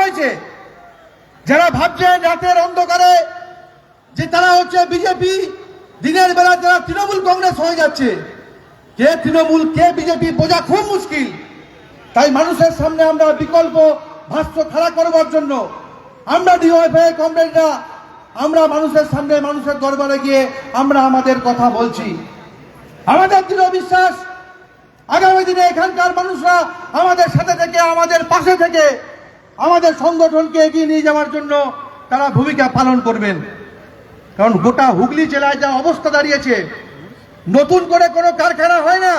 হয়েছে। যারা ভাবছেন রাতের অন্ধকারে যে তারা হচ্ছে বিজেপি, দিনের বেলা যারা তৃণমূল কংগ্রেস হয়ে যাচ্ছে, কে তৃণমূল, কে বিজেপি, বোঝা খুব মুশকিল। তাই মানুষের সামনে আমরা বিকল্প ভাষ্য খাড়া করবার জন্য আমরা ডিওএফআই কমরেডরা, আমরা মানুষের সামনে, মানুষের দরবারে গিয়ে আমরা আমাদের কথা বলছি। আমাদের দৃঢ় বিশ্বাস, আগামী দিনে এখানকার মানুষরা আমাদের সাথে থেকে, আমাদের পাশে থেকে আমাদের সংগঠনকে এগিয়ে নিয়ে যাওয়ার জন্য তারা ভূমিকা পালন করবেন। কারণ গোটা হুগলি জেলায় যা অবস্থা দাঁড়িয়েছে, নতুন করে কোনো কারখানা হয় না।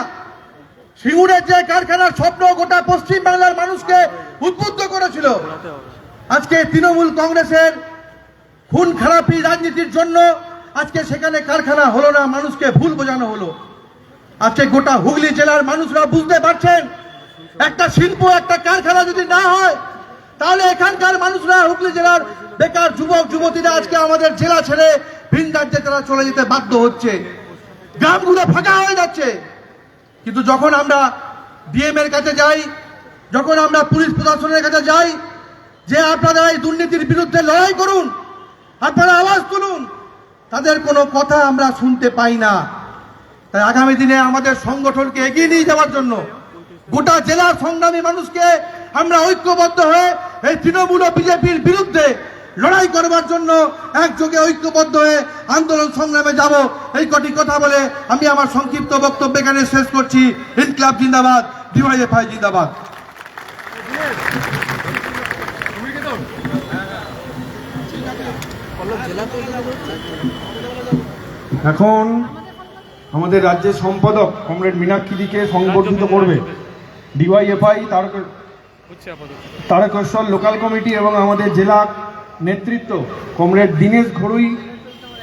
সিঙ্গুরের যে কারখানার স্বপ্ন গোটা পশ্চিম বাংলার মানুষকে উদ্বুদ্ধ করেছিল। আজকে তৃণমূল কংগ্রেসের খুন খারাপি রাজনীতির জন্য আজকে সেখানে কারখানা হলো না, মানুষকে ভুল বোঝানো হলো। আজকে গোটা হুগলি জেলার মানুষরা বুঝতে পারছেন, একটা শিল্প, একটা কারখানা যদি না হয় তাহলে এখানকার মানুষরা হুগলি জেলার বেকার যুবক, যুবতীরা আজকে আমাদের জেলা ছেড়ে ভিন রাজ্যে তারা চলে যেতে বাধ্য হচ্ছে। গ্রামগুলো ফাঁকা হয়ে যাচ্ছে। কিন্তু যখন আমরা ডিএম এর কাছে যাই, যখন আমরা পুলিশ প্রশাসনের কাছে যাই, যে আপনারা এই দুর্নীতির বিরুদ্ধে লড়াই করুন, আপনারা আওয়াজ তুলুন, তাদের কোনো কথা আমরা শুনতে পাই না। তাই আগামী দিনে আমাদের সংগঠনকে এগিয়ে নিয়ে যাওয়ার জন্য গোটা জেলার সংগ্রামী মানুষকে আমরা ঐক্যবদ্ধ হয়ে এই তৃণমূল ও বিজেপির বিরুদ্ধে লড়াই করবার জন্য একযোগে ঐক্যবদ্ধ হয়ে আন্দোলন সংগ্রামে যাব। এই কটি কথা বলে আমি আমার সংক্ষিপ্ত বক্তব্য এখানে শেষ করছি। ইনকলাব জিন্দাবাদ, ডিওয়াইএফআই জিন্দাবাদ। এখন আমাদের রাজ্যের সম্পাদক কমরেড মীনাক্ষীদিকে সংবর্ধিত করবে। ডিওয়াইএফআই তারকেশ্বর লোকাল কমিটি এবং আমাদের জেলা নেতৃত্ব কমরেড দীনেশ ঘড়ুই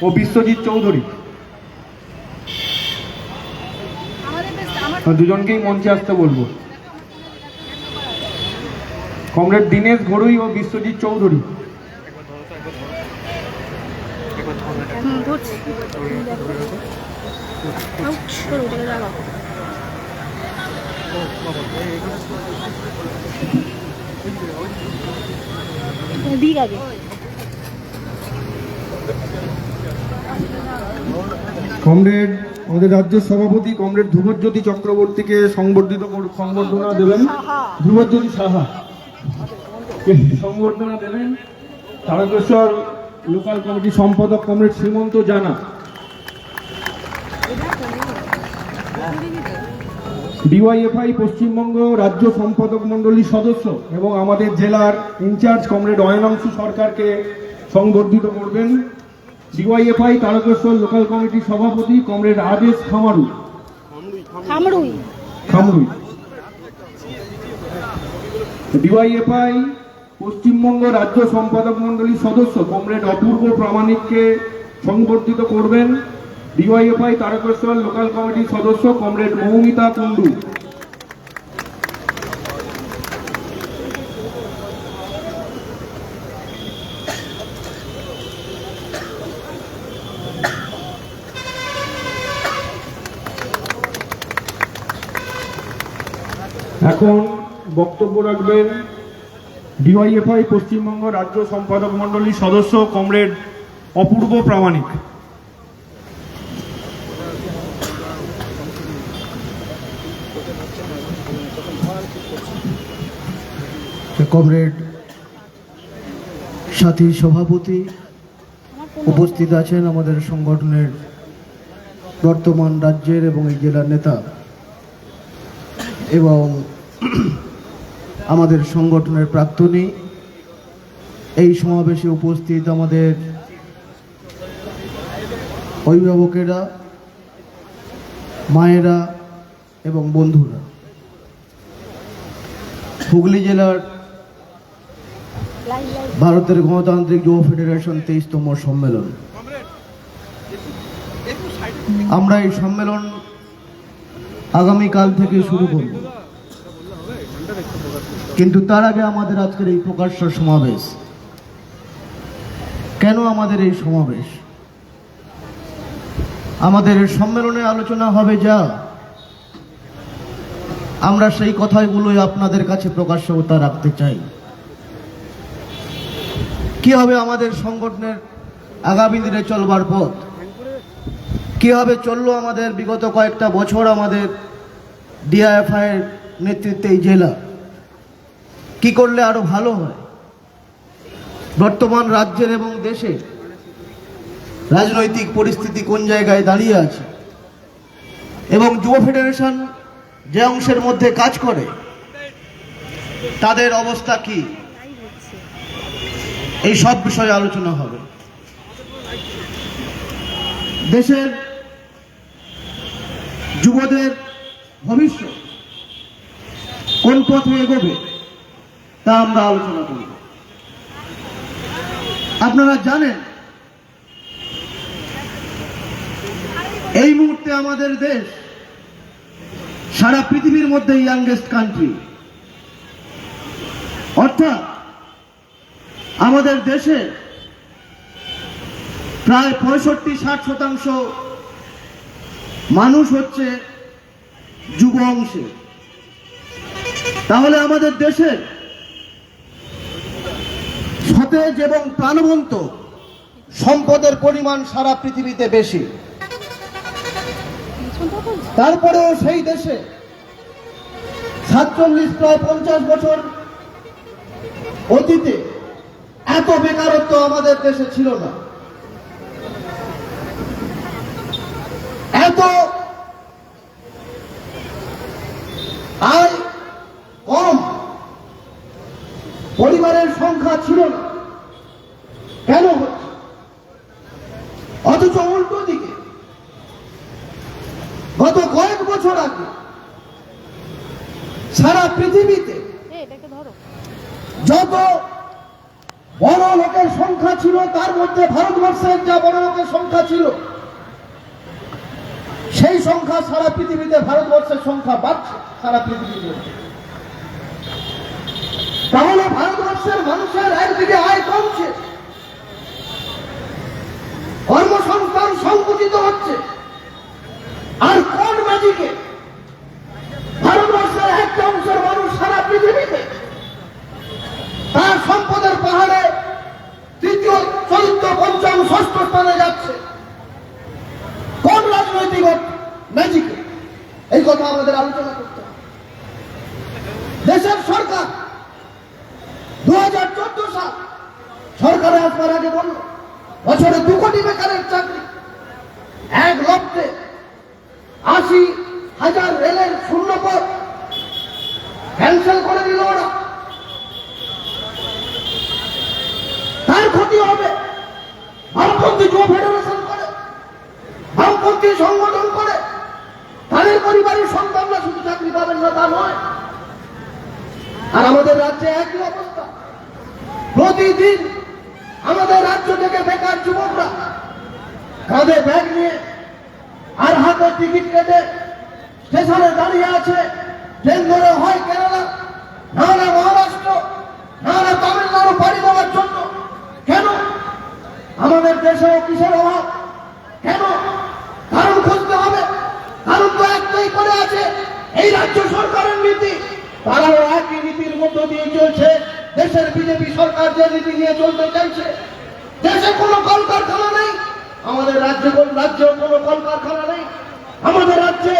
ও বিশ্বজিৎ চৌধুরী। দুজনকেই মঞ্চে আসতে বলব। কমরেড দীনেশ ঘড়ুই ও বিশ্বজিৎ চৌধুরী। ধরছি। কমরেড, আমাদের রাজ্যের সভাপতি কমরেড ধ্রুবজ্যোতি চক্রবর্তীকে সংবর্ধিত সংবর্ধনা দেবেন। ধ্রুবজ্যোতি সাহা। সংবর্ধনা দেবেন? তারকেশ্বর লোকাল কমিটি সম্পাদক কমরেড শ্রীমন্ত জানা। ডিওয়াইএফআই পশ্চিমবঙ্গ রাজ্য সম্পাদক মণ্ডলীর সদস্য এবং আমাদের জেলার ইনচার্জ কমরেড অয়নাংশু সরকারকে সংবর্ধিত করবেন। ডিওয়াইএফআই তারকেশ্বর লোকাল কমিটির সভাপতি কমরেড আদেশ খামারু খামরুই। খামরুই। ডিওয়াইএফআই পশ্চিমবঙ্গ রাজ্য সম্পাদক মণ্ডলীর সদস্য কমরেড অপূর্ব প্রামাণিককে সংবর্ধিত করবেন। ডিওয়াইএফআই তারকেশ্বর লোকাল কমিটির সদস্য কমরেড মৌমিতা কুন্ডু এখন বক্তব্য রাখবেন ডিওয়াইএফআই পশ্চিমবঙ্গ রাজ্য সম্পাদক মণ্ডলীর সদস্য কমরেড অপূর্ব প্রামাণিক। কমরেড সাথী সভাপতি উপস্থিত আছেন আমাদের সংগঠনের বর্তমান রাজ্যের এবং এই জেলার নেতা এবং আমাদের সংগঠনের প্রাক্তনী। এই সমাবেশে উপস্থিত আমাদের অভিভাবকেরা, মায়েরা এবং বন্ধুরা। হুগলি জেলার ভারতের গণতান্ত্রিক যুব ফেডারেশন তেইশতম সম্মেলন। আমরা এই সম্মেলন আগামীকাল থেকে শুরু করব। কিন্তু তার আগে আমাদের আজকের এই প্রকাশ্য সমাবেশ। কেন আমাদের এই সমাবেশ? আমাদের সম্মেলনে আলোচনা হবে যা আমরা সেই কথাগুলোই আপনাদের কাছে প্রকাশ্যতা রাখতে চাই। কি হবে আমাদের সংগঠনের আগামী দিনে চলবার পথ? কি হবে চলল আমাদের বিগত কয়েকটা বছর আমাদের ডিআইএফআইয়ের নেতৃত্বে এই জেলা? কি করলে আরও ভালো হয়? বর্তমান রাজ্যের এবং দেশে রাজনৈতিক পরিস্থিতি কোন জায়গায় দাঁড়িয়ে আছে? এবং যুব ফেডারেশন যে অংশের মধ্যে কাজ করে, তাদের অবস্থা কি? এই সব বিষয়ে আলোচনা হবে। দেশের যুবদের ভবিষ্যৎ কোন পথে এগোবে, তা আমরা আলোচনা করব। আপনারা জানেন, এই মুহূর্তে আমাদের দেশ সারা পৃথিবীর মধ্যে ইয়াংগেস্ট কান্ট্রি অর্থাৎ আমাদের দেশে প্রায় পঁয়ষট্টি, ষাট শতাংশ মানুষ হচ্ছে যুব অংশে। তাহলে আমাদের দেশে সতেজ এবং প্রাণবন্ত সম্পদের পরিমাণ সারা পৃথিবীতে বেশি। তারপরেও সেই দেশে সাতচল্লিশ প্রায় পঞ্চাশ বছর অতীতে এত বেকারত্ব আমাদের দেশে ছিল না। এত আয় কম পরিবারের সংখ্যা ছিল না কেন হচ্ছে অথচ উল্টো দিকে গত কয়েক বছর আগে সারা পৃথিবীতে এই এটাকে ধরো যত বড় লোকের সংখ্যা ছিল, তার মধ্যে ভারতবর্ষের যা বড় লোকের সংখ্যা ছিল, সেই সংখ্যা সারা পৃথিবীতে, ভারতবর্ষের সংখ্যা বাড়ছে সারা পৃথিবীতে। তাহলে ভারতবর্ষের মানুষের একদিকে আয় কমছে, কর্মসংস্থান সংকুচিত হচ্ছে, আর কোন ম্যাজিকে ভারতবর্ষের একটা অংশের মানুষ সারা পৃথিবীতে তার সম্পদের পাহাড়ে তৃতীয় চতুর্থ পঞ্চম ষষ্ঠ স্থানে যাচ্ছে কোন রাজনৈতিক ম্যাজিকে এই কথা আমাদের আলোচনা করতে হবে। দেশের সরকার দু হাজার চোদ্দ সাল সরকারে আসবার আগে বলল, বছরে দু কোটি বেকারের চাকরি, এক লক্ষে আশি হাজার রেলের শূন্য পদ। ক্যান্সেল করে দিল ওরা। তার ক্ষতি হবে। বামপন্থী যুব ফেডারেশন করে। বামপন্থী সংগঠন করে তাদের পরিবারের সন্তানরা শুধু চাকরি পাবেন না তা নয় আর আমাদের রাজ্যে একই অবস্থা। প্রতিদিন আমাদের রাজ্য থেকে বেকার যুবকরা কাঁধে ব্যাগ নিয়ে আর হাতে টিকিট কেটে স্টেশনে দাঁড়িয়ে আছে। ট্রেন ধরে হয় কেরালা না না মহারাষ্ট্র না না তামিলনাড়ু পাড়ি দেওয়ার জন্য। কেন? আমাদের দেশেও কিসের অভাব কেন কারণ খুঁজতে হবে কারণ তো একটাই করে আছে এই রাজ্য সরকারের নীতি তারাও একই নীতির মধ্য দিয়ে চলছে, দেশের বিজেপি সরকার যে নীতি নিয়ে চলতে চাইছে, দেশে কোনো কলকারখানা নেই, আমাদের রাজ্যে রাজ্যেও কোনো কলকারখানা নেই, আমাদের রাজ্যে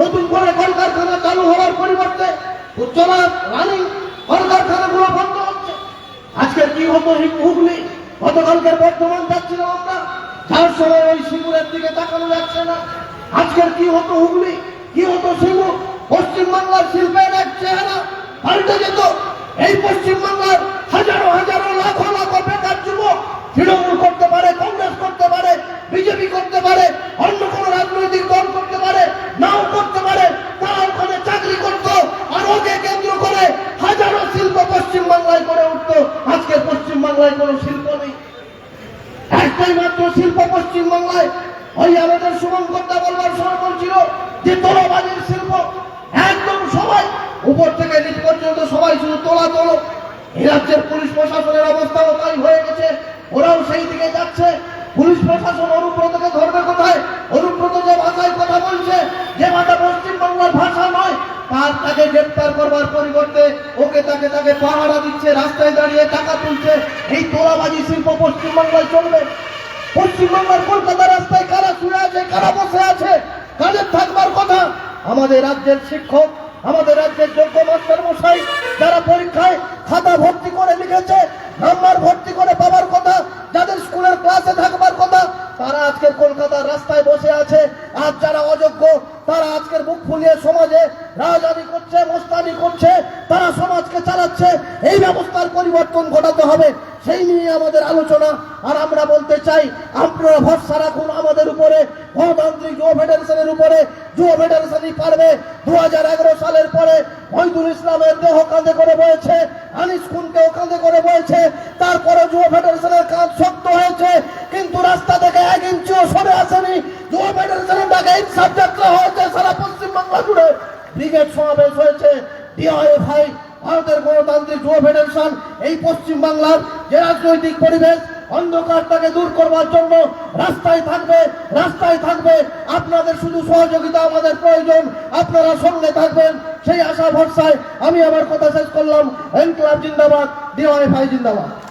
নতুন করে কলকারখানা চালু হওয়ার পরিবর্তে রানিং কলকারখানাগুলো বন্ধ হচ্ছে। আজকের কি হতো হুগলি? গতকালকের বর্ধমান যাচ্ছিলাম আমরা, যার সময় ওই সিঙ্গুরের দিকে তাকানো যাচ্ছে না। আজকের কি হতো হুগলি? কি হতো সিঙ্গুর? পশ্চিমবাংলার শিল্পের এক চেহারা যেত। এই পশ্চিমবাংলার হাজারো হাজারো লাখো লাখো বেকার যুবক তৃণমূল করতে পারে, কংগ্রেস করতে পারে, বিজেপি করতে পারে, অন্য কোন রাজনৈতিক দল করতে পারে, নাও করতে পারে, তারা ওখানে চাকরি করতো আর ওকে কেন্দ্র করে হাজারো শিল্প পশ্চিম বাংলায় করে উঠতো। আজকে পশ্চিম বাংলায় কোনো শিল্প নেই। একটাই মাত্র শিল্প পশ্চিম বাংলায় ওই আমাদের শুভঙ্করদা বলবার সময় বলছিল যে তোলাবাজির শিল্প। একদম সবাই উপর থেকে নিচ পর্যন্ত সবাই শুধু তোলা তোলো। রাজ্যের পুলিশ প্রশাসনের অবস্থাও তাই হয়ে গেছে। ওরাও সেই দিকে যাচ্ছে। পুলিশ প্রশাসন অনুব্রতকে ধরবে কোথায়? অনুব্রত যে ভাষায় কথা বলছে, যে ভাষা পশ্চিম বাংলার ভাষা নয়, তার তাকে গ্রেপ্তার করবার পরিবর্তে ওকে তাকে তাকে পাহারা দিচ্ছে, রাস্তায় দাঁড়িয়ে টাকা তুলছে। এই তোলাবাজি শিল্প পশ্চিমবাংলায় চলবে। পশ্চিমবাংলার কলকাতা রাস্তায় কারা শুয়ে আছে, কারা বসে আছে? কাদের থাকবার কথা? আমাদের রাজ্যের শিক্ষক আমাদের রাজ্যের যোগ্য মাস্টার মশাই যারা পরীক্ষায় খাতা ভর্তি করে লিখেছে নাম্বার ভর্তি করে পাবার কথা, যাদের স্কুলের ক্লাসে থাকবার কথা, তারা আজকের কলকাতার রাস্তায় বসে আছে। আর যারা অযোগ্য, তারা আজকের মুখ ফুলিয়ে সমাজে রাজধানী করছে, মোস্তানি করছে, তারা সমাজকে চালাচ্ছে। এই ব্যবস্থার পরিবর্তন ঘটাতে হবে। সেই নিয়ে আমাদের আলোচনা। আর আমরা বলতে চাই, আপনারা ভরসা গণতান্ত্রিক যুব ফেডারেশনের উপরে, যুব ফেডারেশনই পারবে। দুহাজার এগারো সালের পরে মহিদুল ইসলামের দেহ কাঁধে করে বয়েছে, আনিস খুনকেও কাঁধে করে বয়েছে। তারপরে যুব ফেডারেশনের কাঁধ শক্ত হয়েছে, কিন্তু রাস্তা থেকে এক ইঞ্চিও সরে আসেনি। যুব ফেডারেশনের ডাকে ইনসাফ যাত্রা হয়েছে সারা পশ্চিমবাংলা জুড়ে। ব্রিগেড সমাবেশ হয়েছে, ডিআইএফআই, ভারতের গণতান্ত্রিক যুব ফেডারেশন, এই পশ্চিম বাংলার যে রাজনৈতিক পরিবেশ অন্ধকারটাকে দূর করবার জন্য রাস্তায় থাকবে রাস্তায় থাকবে। আপনাদের শুধু সহযোগিতা আমাদের প্রয়োজন। আপনারা সঙ্গে থাকবেন। সেই আশা, ভরসায় আমি আমার কথা শেষ করলাম। এনক্লাব জিন্দাবাদ, ডিওয়াইফাই জিন্দাবাদ।